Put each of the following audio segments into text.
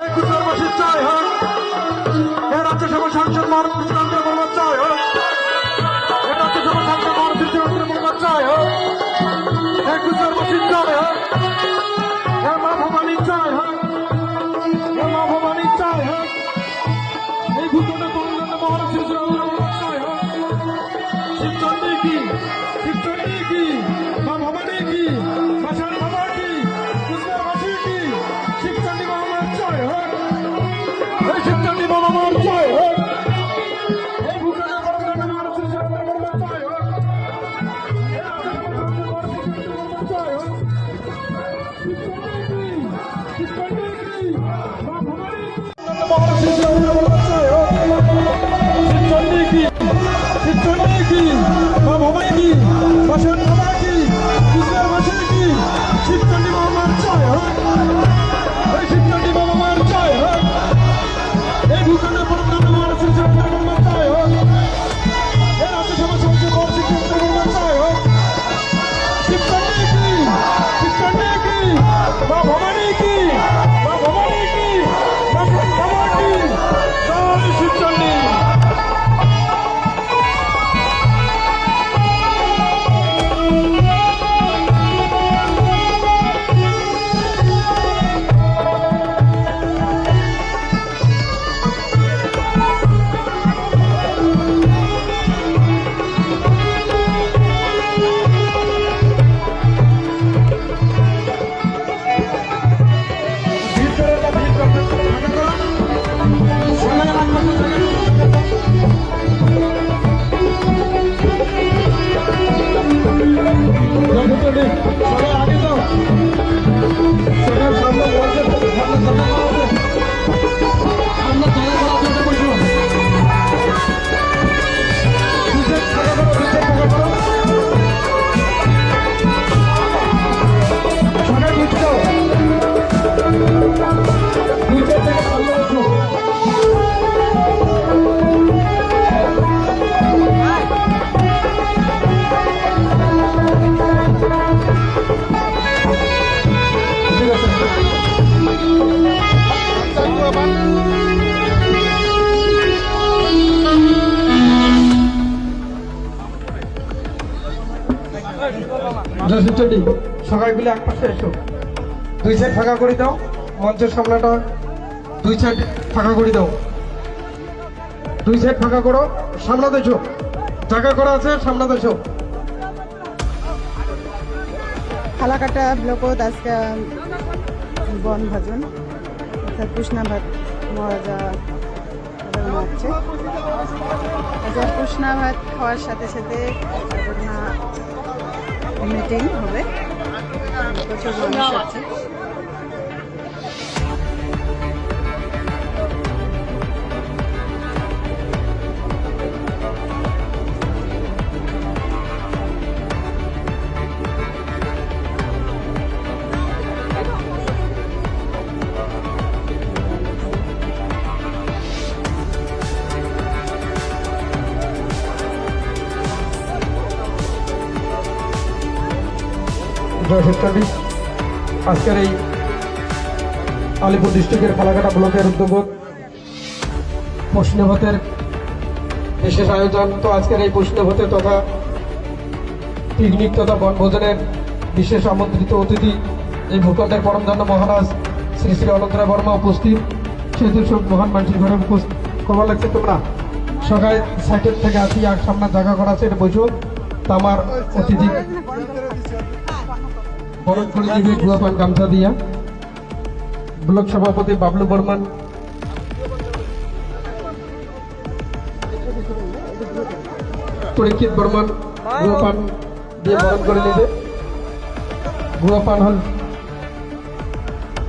কুচরবাসীর জয় হোক এ রাজ্যসভা সাংসদ মারুফ ইসলামকে সবাই আগে যাও সেখানে জসিচন্ডী সবাই মিলে এক পাশে এসো। দুই সাইড ফাঁকা করে দাও, মঞ্চের সামনেটা দুই সাইড ফাঁকা করে দাও। দুই সাইড ফাঁকা করো সামনে দেখো জায়গা করা আছে সামনে দেখো ফালাকাটা ব্লকত আজকে বন ভজন অর্থাৎ কৃষ্ণাভাত মহারাজা হচ্ছে কৃষ্ণাভাত খাওয়ার সাথে সাথে মিটিং হবে। প্রচুর মানুষ আছে। জয়সত্তরটি আজকের এই আলিপুর ডিস্ট্রিক্টের ফালাকাটা ব্লকের উদ্যোগত প্রশ্নভতের বিশেষ আয়োজন। তো আজকের এই প্রশ্নভতে তথা পিকনিক তথা বনভোজনের বিশেষ আমন্ত্রিত অতিথি এই ভূখণ্ডের পরমধন্য মহারাজ শ্রী শ্রী অনন্তরা বর্মা উপস্থিত। সেহেতু সব মহান মানুষের ঘরে উপস্থিত। খবর লাগছে তোমরা? সকাল সাইডের থেকে আসি আর সামনে জায়গা করা আছে, এটা তা আমার অতিথি দিবে গুয়াপান গামছা দিয়া। ব্লক সভাপতি বাবলু বর্মান। পরীক্ষিত গুয়াপান দিয়ে বরণ করে গুয়াপান হল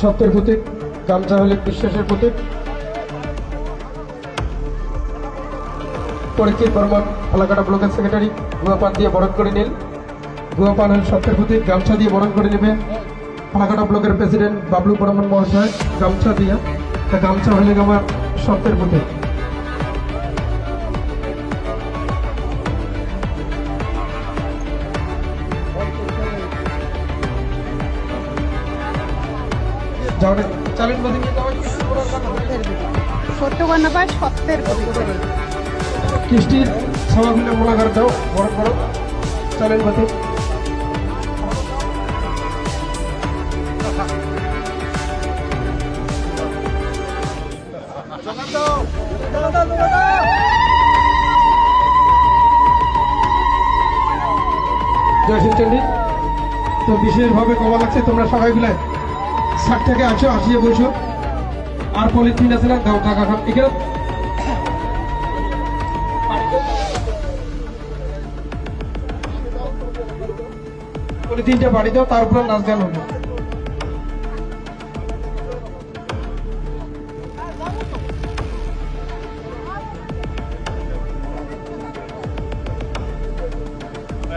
সত্যের প্রতীক, গামছা হলে বিশ্বাসের প্রতীক। পরীক্ষিত বর্মন ফালাকাটা ব্লকের সেক্রেটারি গুয়াপান দিয়ে বরণ করে নিল। গুয়াপান হল সত্যের প্রতীক গামছা দিয়ে বরণ করে নেবে ফালাকাটা ব্লকের প্রেসিডেন্ট বাবলু বর্মন মহাশয়। গামছা দিয়ে। তা গামছা হলে আমার সত্যের প্রতীক কৃষ্টির সভাগুলো মোলাঘাট দাও বড় বড় চলেন বাতি জয় শিবচন্ডী তো বিশেষভাবে কমা লাগছে তোমরা সবাই মিলে ষাট থেকে আছো আসিয়ে বসো আর পলিথিন আছে না, দাও টাকা খান এখানে পলিথিনটা বাড়ি দাও, তার উপরে নাচ দেওয়া হবে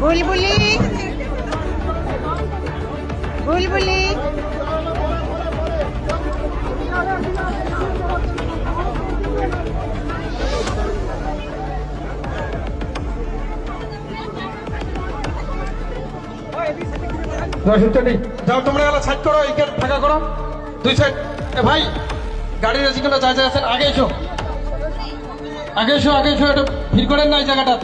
বুলবুলি। বুলবুলি। যাও তোমরা এলা সাইড করো, এই গেট ফাঁকা করো। দুই সাইড এ ভাই, গাড়ির যেগুলো যা যা আছেন আগে এসো। আগে এসো আগে এসো এটা ভিড় করেন না এই জায়গাটা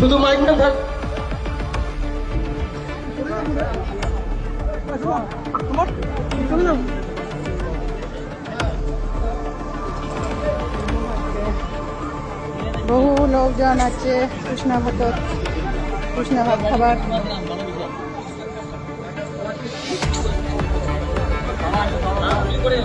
শুধু মাইকটা থাক। বহু লোকজন আছে কৃষ্ণা ভাত কৃষ্ণা ভাত খাবার। করে